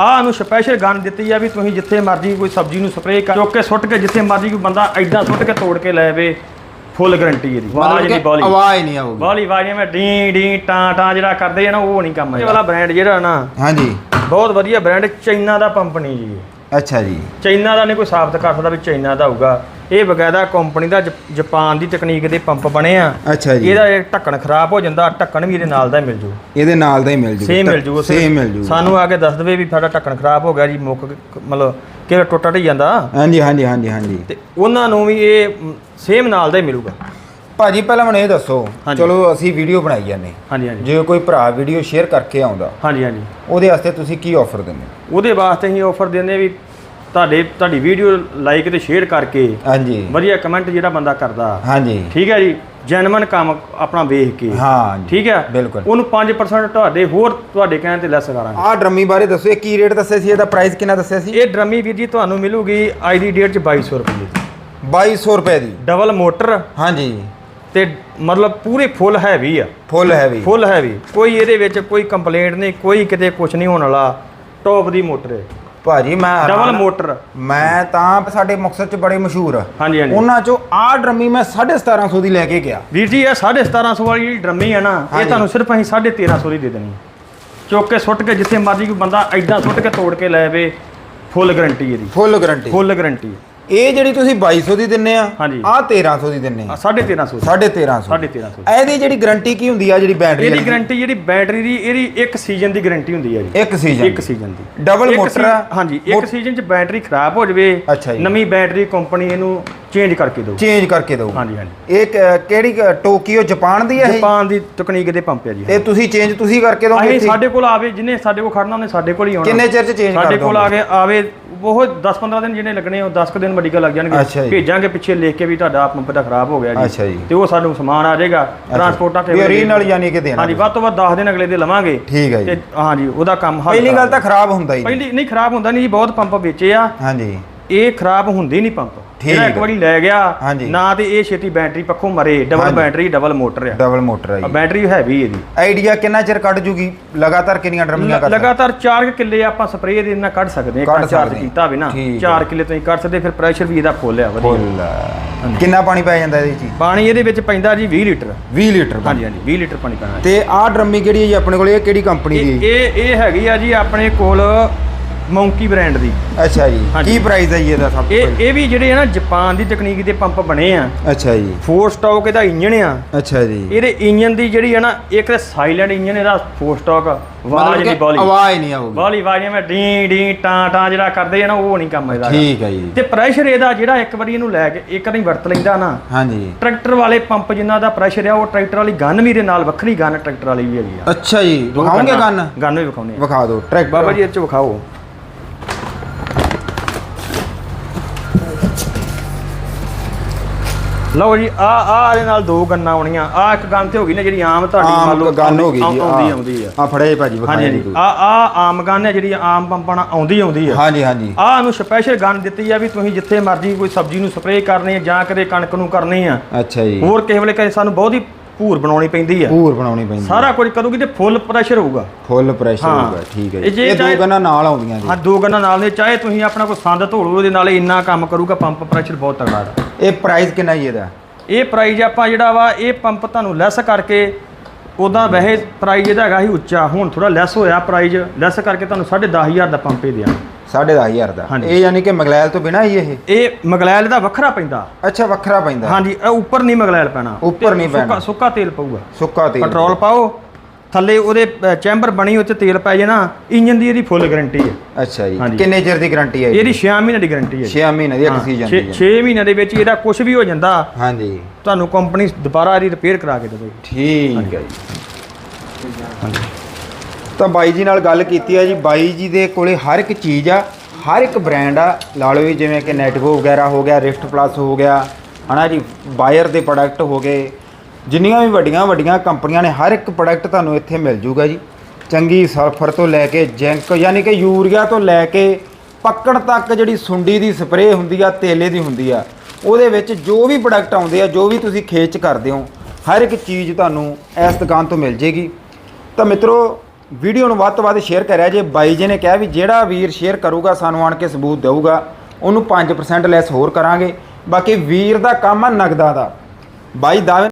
ਆਹ ਨੂੰ special gun ਦਿੱਤੀ ਆ ਵੀ ਤੁਸੀਂ ਜਿੱਥੇ ਮਰਜ਼ੀ ਕੋਈ ਸਬਜ਼ੀ ਨੂੰ ਸਪਰੇਅ ਕਰ ਚੁੱਕ ਕੇ ਸੁੱਟ ਕੇ ਜਿੱਥੇ ਮਰਜ਼ੀ ਕੋਈ ਬੰਦਾ ਐਦਾਂ ਸੁੱਟ ਕੇ ਤੋੜ ਕੇ ਲੈ ਆਵੇ ਫੁੱਲ ਗਾਰੰਟੀ ਇਹਦੀ ਆਵਾਜ਼ ਨਹੀਂ ਬੋਲੀ ਆਵਾਜ਼ ਨਹੀਂ ਆਊਗੀ। ਬੋਲੀ ਆਵਾਜ਼ ਮੈਂ ਡੀ ਡੀ ਟਾਂ ਟਾਂ ਜਿਹੜਾ ਕਰਦੇ ਆ ਨਾ ਉਹ ਨਹੀਂ ਕੰਮ ਇਹ ਵਾਲਾ ਬ੍ਰਾਂਡ ਜਿਹੜਾ ਨਾ ਹਾਂਜੀ। ਬਹੁਤ ਵਧੀਆ ਬ੍ਰਾਂਡ ਚਾਈਨਾ ਦਾ ਪੰਪ ਨਹੀਂ ਜੀ ਇਹ। ਅੱਛਾ ਜੀ। ਚਾਈਨਾ ਦਾ ਨਹੀਂ ਕੋਈ ਸਾਬਤ ਕਰ ਸਕਦਾ ਵੀ ਚਾਈਨਾ ਦਾ ਹੋਊਗਾ ਇਹ ਬਕਾਇਦਾ ਕੰਪਨੀ ਦਾ ਜਪ- ਜਾਪਾਨ ਦੀ ਤਕਨੀਕ ਦੇ ਪੰਪ ਬਣੇ ਆ। ਅੱਛਾ ਜੀ। ਇਹਦਾ ਇਹ ਢੱਕਣ ਖਰਾਬ ਹੋ ਜਾਂਦਾ ਢੱਕਣ ਵੀ ਇਹਦੇ ਨਾਲ ਦਾ ਹੀ ਮਿਲ ਜੂ। ਇਹਦੇ ਨਾਲ ਦਾ ਹੀ ਮਿਲ ਜੂ। ਸੇਮ ਮਿਲ ਜੂ ਸੇਮ ਮਿਲ ਜੂ। ਸਾਨੂੰ ਆ ਕੇ ਦੱਸ ਦੇਵੇ ਵੀ ਸਾਡਾ ਢੱਕਣ ਖਰਾਬ ਹੋ ਗਿਆ ਜੀ ਮੁੱਕ ਗ- ਮਤਲਬ ਕਿ ਟੁੱਟ ਟੁੱਟ ਜਾਂਦਾ। ਹਾਂਜੀ ਹਾਂਜੀ ਹਾਂਜੀ ਹਾਂਜੀ। ਤੇ ਉਹਨਾਂ ਨੂੰ ਵੀ ਇਹ ਸੇਮ ਨਾਲ ਦਾ ਹੀ ਮਿਲੂਗਾ। ਭਾਜੀ ਪਹਿਲਾਂ ਮੈਨੂੰ ਇਹ ਦੱਸੋ ਹਾਂਜੀ। ਚਲੋ ਅਸੀਂ ਵੀਡੀਓ ਬਣਾਈ ਜਾਂਦੇ। ਹਾਂਜੀ ਹਾਂਜੀ। ਜੇ ਕੋਈ ਭਰਾ ਵੀਡੀਓ ਸ਼ੇਅਰ ਕਰਕੇ ਆਉਂਦਾ ਹਾਂਜੀ ਹਾਂਜੀ। ਉਹਦੇ ਵਾਸਤੇ ਤੁਸੀਂ ਕੀ ਆਫਰ ਦਿੰਦੇ? ਉਹਦੇ ਵਾਸਤੇ ਅਸੀਂ ਆਫਰ ਦਿੰਦੇ ਵੀ ਤੁਹਾਡੇ ਤੁਹਾਡੀ ਵੀਡੀਓ ਲਾਈਕ ਤੇ ਸ਼ੇਅਰ ਕਰਕੇ ਹਾਂਜੀ। ਵਧੀਆ ਕਮੈਂਟ ਜਿਹੜਾ ਬੰਦਾ ਕਰਦਾ। ਹਾਂਜੀ। ਠੀਕ ਹੈ ਜੀ? ਜੈਨੂਇਨ ਕੰਮ ਆਪਣਾ ਵੇਖ ਕੇ। ਹਾਂ ਜੀ ਠੀਕ ਹੈ? ਬਿਲਕੁਲ। ਉਹਨੂੰ 5% ਤੁਹਾਡੇ ਹੋਰ ਤੁਹਾਡੇ ਕਹਿਣ ਤੇ ਲੈਸ ਕਰਾਂਗੇ ਆਹ ਡਰਮੀ ਬਾਰੇ ਦੱਸੋ ਇਹ ਕੀ ਰੇਟ ਦੱਸਿਆ ਸੀ? ਇਹਦਾ ਪ੍ਰਾਈਸ ਕਿੰਨਾ ਦੱਸਿਆ ਸੀ? ਇਹ ਡਰਮੀ ਵੀਰ ਜੀ ਤੁਹਾਨੂੰ ਮਿਲੂਗੀ ਅੱਜ ਦੀ ਡੇਟ 'ਚ 2200 ਰੁਪਏ ਦੀ। 2200 ਰੁਪਏ ਦੀ। ਡਬਲ ਮੋਟਰ ਹਾਂਜੀ। ਤੇ ਮਤਲਬ ਪੂਰੇ ਫੁੱਲ ਹੈਵੀ ਆ। Full heavy. Full heavy. ਕੋਈ ਇਹਦੇ ਵਿੱਚ ਕੋਈ ਕੰਪਲੇਂਟ ਨਹੀਂ ਕੋਈ ਕਿਤੇ ਕੁਝ ਨਹੀਂ ਹੋਣ ਵਾਲਾ। ਟੌਪ ਦੀ ਮੋਟਰ ਹੈ। ਭਾਜੀ ਮੈਂ ਡਬਲ ਮੋਟਰ ਮੈਂ ਤਾਂ ਸਾਡੇ ਮੁਕਤਸਰ ਚ ਬੜੇ ਮਸ਼ਹੂਰ ਆ। ਹਾਂਜੀ ਹਾਂਜੀ। ਉਹਨਾਂ ਚੋਂ ਆਹ ਡਰਮੀ ਮੈਂ 1750 ਦੀ ਲੈ ਕੇ ਗਿਆ। ਵੀਰ ਜੀ ਇਹ 1750 ਵਾਲੀ ਜਿਹੜੀ ਡਰਮੀ ਹੈ ਨਾ ਇਹ। ਤੁਹਾਨੂੰ ਸਿਰਫ ਅਸੀਂ 1350 ਦੀ ਦੇ ਦੇਣੀ। ਚੁੱਕ ਕੇ ਸੁੱਟ ਕੇ ਜਿੱਥੇ ਮਰਜ਼ੀ ਕੋਈ ਬੰਦਾ ਐਦਾਂ ਸੁੱਟ ਕੇ ਤੋੜ ਕੇ ਲੈ ਆਵੇ ਫੁੱਲ ਗਾਰੰਟੀ ਇਹਦੀ। ਫੁੱਲ ਗਾਰੰਟੀ ਫੁੱਲ ਗਾਰੰਟੀ ਇਹ ਜਿਹੜੀ ਤੁਸੀਂ 2200 ਦੀ ਦਿੰਨੇ ਆ ਹਾਂਜੀ। ਆਹ 1300 ਦੀ ਦਿੰਨੇ ਆ। 1350 1350 1350 ਇਹਦੀ ਜਿਹੜੀ ਗਾਰੰਟੀ ਕੀ ਹੁੰਦੀ ਆ ਜਿਹੜੀ ਬੈਟਰੀ ਇਹਦੀ ਗਾਰੰਟੀ ਜਿਹੜੀ ਬੈਟਰੀ ਦੀ ਇਹਦੀ ਇੱਕ ਸੀਜ਼ਨ ਦੀ ਗਾਰੰਟੀ ਹੁੰਦੀ ਹੈ ਜੀ। ਇੱਕ ਸੀਜ਼ਨ ਇੱਕ ਸੀਜ਼ਨ ਦੀ। ਡਬਲ ਇੱਕ ਸੀ- ਆ? ਹਾਂਜੀ ਇੱਕ ਸੀਜ਼ਨ ਚ ਬੈਟਰੀ ਖਰਾਬ ਹੋ ਜਵੇ ਅੱਛਾ ਜੀ। ਨਵੀਂ ਬੈਟਰੀ ਕੰਪਨੀ ਇਹਨੂੰ ਚੇਂਜ ਕਰਕੇ ਦਿਓ ਚੇਂਜ ਕਰਕੇ ਦਊ। ਹਾਂਜੀ ਹਾਂਜੀ। ਇਹ ਕ- ਕਿਹੜੀ ਕ- ਟੋਕੀਓ ਜਾਪਾਨ ਦੀ ਆ ਇਹ? ਜਾਪਾਨ ਦੀ ਤਕਨੀਕ ਦੇ ਪੰਪ ਹੈ ਜੀ ਤੇ ਤੁਸੀਂ ਚੇਂਜ ਤੁਸੀਂ ਕਰਕੇ ਦੋਗੇ ਅਸੀਂ ਇੱਥੇ? ਸਾਡੇ ਕੋਲ ਆਵੇ ਜਿਹਨੇ ਸਾਡੇ ਕੋਲ ਖੜਨਾ ਉਹਨੇ ਸਾਡੇ ਕੋਲ ਹੀ ਆਉਣਾ। ਕਿੰਨੇ ਚਿਰ ਚ ਚੇਂਜ ਕਰ ਸਾਡੇ ਕੋਲ ਦੋਗੇ? ਆ ਕੇ ਆਵੇ ਉਹ 10-15 ਦਿਨ ਜਿਹਨੇ ਲੱਗਣੇ ਉਹ 10 ਕੁ ਦਿਨ ਮੈਡੀਕਲ ਲੱਗ ਅੱਛਾ ਜਾਣਗੇ ਜੀ। ਭੇਜਾਂਗੇ ਪਿੱਛੇ ਲਿਖ ਕੇ ਵੀ ਤੁਹਾਡਾ ਪੰਪ ਦਾ ਖਰਾਬ ਹੋ ਗਿਆ ਅੱਛਾ ਜੀ। ਤੇ ਉਹ ਸਾਨੂੰ ਸਮਾਨ ਆ ਜਾਏਗਾ ਟਰਾਂਸਪੋਰਟਾਂ ਵੀ original ਯਾਨੀ ਕਿ ਦੇਣਾ ਹਾਂਜੀ ਵੱਧ ਤੋਂ ਵੱਧ 10 ਦਿਨ ਅਗਲੇ ਦੇ ਲਵਾਂਗੇ। ਠੀਕ ਹੈ ਜੀ। ਤੇ ਹਾਂਜੀ ਉਹਦਾ ਕੰਮ ਹੱਲ ਪਹਿਲੀ ਗੱਲ। ਤਾਂ ਖਰਾਬ ਹੁੰਦਾ ਹੀ ਨਹੀਂ। ਪਹਿਲੀ ਨਹੀਂ ਖਰਾਬ ਹੁੰਦਾ ਨਹੀਂ ਜੀ ਬਹੁਤ ਪੰਪ ਵੇਚੇ ਆ। ਹਾਂਜੀ। ਇਹ ਖਰਾਬ ਹੁੰਦੇ ਨਹੀਂ ਪੰਪ। ਠੀਕ ਇੱਕ। ਵਾਰੀ ਲੈ ਗਿਆ। ਨਾ ਤੇ ਇਹ ਛੇਤੀ ਬੈਟਰੀ ਪੱਖੋਂ ਮਰੇ ਡਬਲ। ਬੈਟਰੀ ਡਬਲ ਮੋਟਰ ਆ। ਡਬਲ ਮੋਟਰ ਆ ਜੀ। ਬੈਟਰੀ ਹੈਵੀ ਇਹਦੀ। ਆਈਡੀਆ ਕਿੰਨਾ ਚਿਰ ਕੱਢ ਜੂਗੀ? ਲਗਾਤਾਰ ਕਿੰਨੀਆਂ ਡਰਮੀਆਂ ਕਰ ਲਗਾਤਾਰ 4 ਕਿੱਲੇ ਆਪਾਂ ਸਪਰੇਅ ਦੇ ਨਾਲ ਕੱਢ ਸਕਦੇ ਕੱਢ ਹਾਂ। ਚਾਰਜ। ਕੀਤਾ ਹੋਵੇ ਨਾ। ਠੀਕ 4 ਕਿੱਲੇ ਤੁਸੀਂ ਕੱਢ ਸਕਦੇ ਫਿਰ ਪ੍ਰੈਸ਼ਰ ਵੀ ਇਹਦਾ ਫੁੱਲ ਆ। ਵਧੀਆ ਕਿੰਨਾ ਪਾਣੀ ਪੈ ਜਾਂਦਾ ਇਹਦੇ ਚ ਪਾਣੀ ਇਹਦੇ ਵਿੱਚ ਪੈਂਦਾ ਜੀ 20 ਲੀਟਰ। 20 ਲੀਟਰ ਹਾਂਜੀ ਹਾਂਜੀ 20 ਲੀਟਰ ਪਾਣੀ ਪੈਣਾ ਤੇ ਆਹ ਡਰਮੀ ਕਿਹੜੀ ਹੈ ਜੀ? ਆਪਣੇ ਕੋਲ ਇਹ ਕਿਹੜੀ ਕੰਪਨੀ ਦੀ ਇਹ ਇਹ ਹੈਗੀ ਆ ਜੀ ਆਪਣੇ ਕੋਲ ਮੌਂਕੀ ਬ੍ਰਾਂਡ ਦੀ। ਅੱਛਾ ਜੀ। ਹਾਂਜੀ। ਕੀ ਪ੍ਰਾਈਸ ਹੈ ਜੀ ਇਹਦਾ ਸਭ ਤੋਂ ਇਹ ਪਹਿਲਾਂ? ਇਹ ਵੀ ਜਿਹੜੇ ਆ ਨਾ ਜਾਪਾਨ ਦੀ ਤਕਨੀਕ ਦੇ ਪੰਪ ਬਣੇ ਆ। ਅੱਛਾ ਜੀ। ਫੋਰ ਸਟਾਕ ਇਹਦਾ ਇੰਜਣ ਆ। ਅੱਛਾ ਜੀ। ਇਹਦੇ ਇੰਜਨ ਦੀ ਜਿਹੜੀ ਹੈ ਨਾ ਇੱਕ ਸਾਇਲੈਂਟ ਇੰਜਨ ਇਹਦਾ ਫੋਰ ਸਟਾਕ ਆਵਾਜ਼ ਨਹੀਂ ਬੋਲੀ। ਆਵਾਜ਼ ਨਹੀਂ ਆਊਗੀ। ਬੋਲੀ ਆਵਾਜ਼ ਮੈਂ ਡੀ ਡੀ ਟਾਂ ਟਾਂ ਜਿਹੜਾ ਕਰਦੇ ਆ ਨਾ ਉਹ ਨਹੀਂ ਕੰਮ ਇਹਦਾ। ਠੀਕ ਹੈ ਜੀ। ਤੇ ਪ੍ਰੈਸ਼ਰ ਇਹਦਾ ਜਿਹੜਾ ਇੱਕ ਵਾਰੀ ਇਹਨੂੰ ਲੈ ਕੇ ਇੱਕ ਵਾਰੀ ਵਰਤ ਲੈਂਦਾ ਨਾ। ਹਾਂਜੀ। ਟਰੈਕਟਰ ਵਾਲੇ ਪੰਪ ਜਿਨ੍ਹਾਂ ਦਾ ਪ੍ਰੈਸ਼ਰ ਆ ਉਹ ਟਰੈਕਟਰ ਵਾਲੀ ਗਨ ਵੀ ਦੇ ਨਾਲ ਵੱਖਰੀ ਗਨ ਟਰੈਕਟਰ ਵਾਲੀ ਵੀ ਹੈਗੀ ਆ। ਅੱਛਾ ਜੀ ਵਿਖਾਓਗੇ ਗਨ ਗਨ ਵੀ ਵਿਖਾਉਣੇ ਆ। ਵਿਖਾ ਦਿਓ ਟਰੈਕਟਰ ਬਾਬਾ ਜੀ ਇਹ ਚ ਵਿਖਾਓ। ਲਓ ਜੀ ਆ ਆ ਇਹਦੇ ਨਾਲ ਦੋ ਗੰਨਾਂ ਆਉਣੀਆਂ ਆ ਇੱਕ ਗਨ ਤੇ ਹੋ ਗਈ ਨਾ ਜਿਹੜੀ ਆਮ ਤੁਹਾਡੀ ਮੰਨ ਆਮ ਲਓ ਗਨ ਹੋ ਗਈ ਜੀ ਆਉਂਦੀ ਆਉਂਦੀ ਆ। ਆ। ਫੜੇ ਭਾਜੀ ਵਿਖਾਇਆ ਜੀ ਆ ਆ ਆਮ ਗਨ ਹੈ ਜਿਹੜੀ ਆਮ ਪੰਪਾਂ ਆਉਂਦੀ ਆਉਂਦੀ ਆ। ਹਾਂਜੀ ਹਾਂਜੀ। ਆਹ ਨੂੰ ਸਪੈਸ਼ਲ ਗਨ ਦਿੱਤੀ ਆ ਵੀ ਤੁਸੀਂ ਜਿੱਥੇ ਮਰਜ਼ੀ ਕੋਈ ਸਬਜ਼ੀ ਨੂੰ ਸਪਰੇਅ ਕਰਨੀ ਹੈ ਜਾਂ ਕਦੇ ਕਣਕ ਨੂੰ ਕਰਨੀ ਆ। ਅੱਛਾ ਜੀ। ਹੋਰ ਕਿਸੇ ਵੇਲੇ ਕਦੇ ਸਾਨੂੰ ਬਹੁਤ ਹੀ ਭੂਰ ਬਣਾਉਣੀ ਪੈਂਦੀ ਆ। ਪੂਰ ਬਣਾਉਣੀ ਪੈਂਦੀ ਸਾਰਾ ਕੁਝ ਕਰੂਗੀ ਤੇ ਫੁੱਲ ਪ੍ਰੈਸ਼ਰ ਹੋਊਗਾ। Full pressure. ਹੋਊਗਾ ਠੀਕ ਹੈ ਜੀ। ਇਹ ਦੋ ਗਨਾਂ ਨਾਲ ਆਉਂਦੀਆਂ ਜੀ। ਹਾਂ ਦੋ ਗੰਨਾਂ ਨਾਲ ਨੇ। ਚਾਹੇ ਤੁਸੀਂ ਆਪਣਾ ਕੋਈ ਸੰਦ ਧੋ ਲਓ ਉਹਦੇ ਨਾਲ ਇੰਨਾ ਕੰਮ ਕਰੂਗਾ ਪੰਪ ਪ੍ਰੈਸ਼ਰ ਬਹੁਤ ਤਗੜਾ ਇਹ ਪ੍ਰਾਈਸ ਕਿੰਨਾ ਜੀ ਇਹਦਾ? ਇਹ ਪ੍ਰਾਈਜ਼ ਆਪਾਂ ਜਿਹੜਾ ਵਾ ਇਹ ਪੰਪ ਤੁਹਾਨੂੰ ਲੈਸ ਕਰਕੇ ਉਦਾਂ ਵੈਸੇ ਪ੍ਰਾਈਜ਼ ਇਹਦਾ ਹੈਗਾ ਸੀ ਉੱਚਾ। ਹੁਣ ਥੋੜਾ ਲੈਸ ਹੋਇਆ ਪ੍ਰਾਈਜ਼ ਲੈਸ ਕਰਕੇ ਤੁਹਾਨੂੰ 10500 ਦਾ ਪੰਪ ਹੀ ਦਿਆਂ। 10500 ਦਾ। ਇਹ ਯਾਨੀ ਕਿ ਮਗਲੈਲ ਤੋਂ ਬਿਨਾ ਹੀ ਇਹ? ਇਹ ਮਗਲੈਲ ਦਾ ਵੱਖਰਾ ਪੈਂਦਾ। ਅੱਛਾ ਵੱਖਰਾ ਪੈਂਦਾ। ਹਾਂਜੀ ਇਹ ਉੱਪਰ ਨਹੀਂ ਮਗਲੈਲ ਪੈਣਾ। ਉੱਪਰ ਨਹੀਂ ਸੁੱਕਾ- ਪੈਣਾ। ਸੁੱਕਾ ਤੇਲ ਪਊਗਾ। ਸੁੱਕਾ ਤੇਲ ਪੈਟਰੋਲ ਪਾਓ। ਥੱਲੇ ਉਹਦੇ ਚੈਂਬਰ ਬਣੀ ਉੱਤੇ ਤੇਲ ਪੈ ਜਾਣਾ ਇੰਜਨ ਦੀ ਇਹਦੀ ਫੁੱਲ ਗਾਰੰਟੀ ਹੈ। ਅੱਛਾ ਜੀ। ਹਾਂਜੀ। ਕਿੰਨੇ ਚਿਰ ਦੀ ਗਾਰੰਟੀ ਹੈ ਇਹਦੀ 6 ਮਹੀਨੇ ਦੀ ਗਾਰੰਟੀ ਹੈ 6 ਮਹੀਨੇ ਦੀ ਇੱਕ ਸੀਜ਼ਨ ਦੀ 6 ਮਹੀਨਿਆਂ ਦੇ ਵਿੱਚ ਇਹਦਾ ਕੁਝ ਵੀ ਹੋ ਜਾਂਦਾ ਹਾਂਜੀ। ਤੁਹਾਨੂੰ ਕੰਪਨੀ ਦੁਬਾਰਾ ਇਹਦੀ ਰਿਪੇਅਰ ਕਰਾ ਕੇ ਦੇਵੇਗੀ ਠੀਕ ਹੈ ਜੀ। ਤਾਂ ਬਾਈ ਜੀ ਨਾਲ ਗੱਲ ਕੀਤੀ ਆ ਜੀ। ਬਾਈ ਜੀ ਦੇ ਕੋਲੇ ਹਰ ਇੱਕ ਚੀਜ਼ ਆ ਹਰ ਇੱਕ ਬ੍ਰਾਂਡ ਆ। ਲਾ ਲਓ ਜਿਵੇਂ ਕਿ ਨੈਟਗੋ ਵਗੈਰਾ ਹੋ ਗਿਆ ਰਿਫਟ ਪਲੱਸ ਹੋ ਗਿਆ ਹਨਾ ਜੀ ਬਾਇਰ ਦੇ ਪ੍ਰੋਡਕਟ ਹੋ ਗਏ। ਜਿੰਨੀਆਂ ਵੀ ਵੱਡੀਆਂ ਵੱਡੀਆਂ ਕੰਪਨੀਆਂ ਨੇ, ਹਰ ਇੱਕ ਪ੍ਰੋਡਕਟ ਤੁਹਾਨੂੰ ਇੱਥੇ ਮਿਲ ਜੂਗਾ ਜੀ। ਚੰਗੀ ਸਲਫਰ ਤੋਂ ਲੈ ਕੇ ਜਿੰਕ ਯਾਨੀ ਕਿ ਯੂਰੀਆ ਤੋਂ ਲੈ ਕੇ ਪੱਕਣ ਤੱਕ ਜਿਹੜੀ ਸੁੰਡੀ ਦੀ ਸਪਰੇਅ ਹੁੰਦੀ ਆ, ਤੇਲੇ ਦੀ ਹੁੰਦੀ ਆ, ਉਹਦੇ ਵਿੱਚ ਜੋ ਵੀ ਪ੍ਰੋਡਕਟ ਆਉਂਦੇ ਆ, ਜੋ ਵੀ ਤੁਸੀਂ ਖੇਚ ਕਰਦੇ ਹੋ, ਹਰ ਇੱਕ ਚੀਜ਼ ਤੁਹਾਨੂੰ ਇਸ ਦੁਕਾਨ ਤੋਂ ਮਿਲ ਜੇਗੀ। ਤਾਂ ਮਿੱਤਰੋ, ਵੀਡੀਓ ਨੂੰ ਵੱਧ ਤੋਂ ਵੱਧ ਸ਼ੇਅਰ ਕਰਿਆ ਜੇ, ਬਾਈ ਜੀ ਨੇ ਕਿਹਾ ਵੀ ਜਿਹੜਾ ਵੀਰ ਸ਼ੇਅਰ ਕਰੂਗਾ, ਸਾਨੂੰ ਆਣ ਕੇ ਸਬੂਤ ਦੇਊਗਾ, ਉਹਨੂੰ 5% ਲੈਸ ਹੋਰ ਕਰਾਂਗੇ। ਬਾਕੀ ਵੀਰ ਦਾ ਕੰਮ ਆ ਨਗਦਾ ਦਾ। ਬਾਈ ਦਾਅਵੇ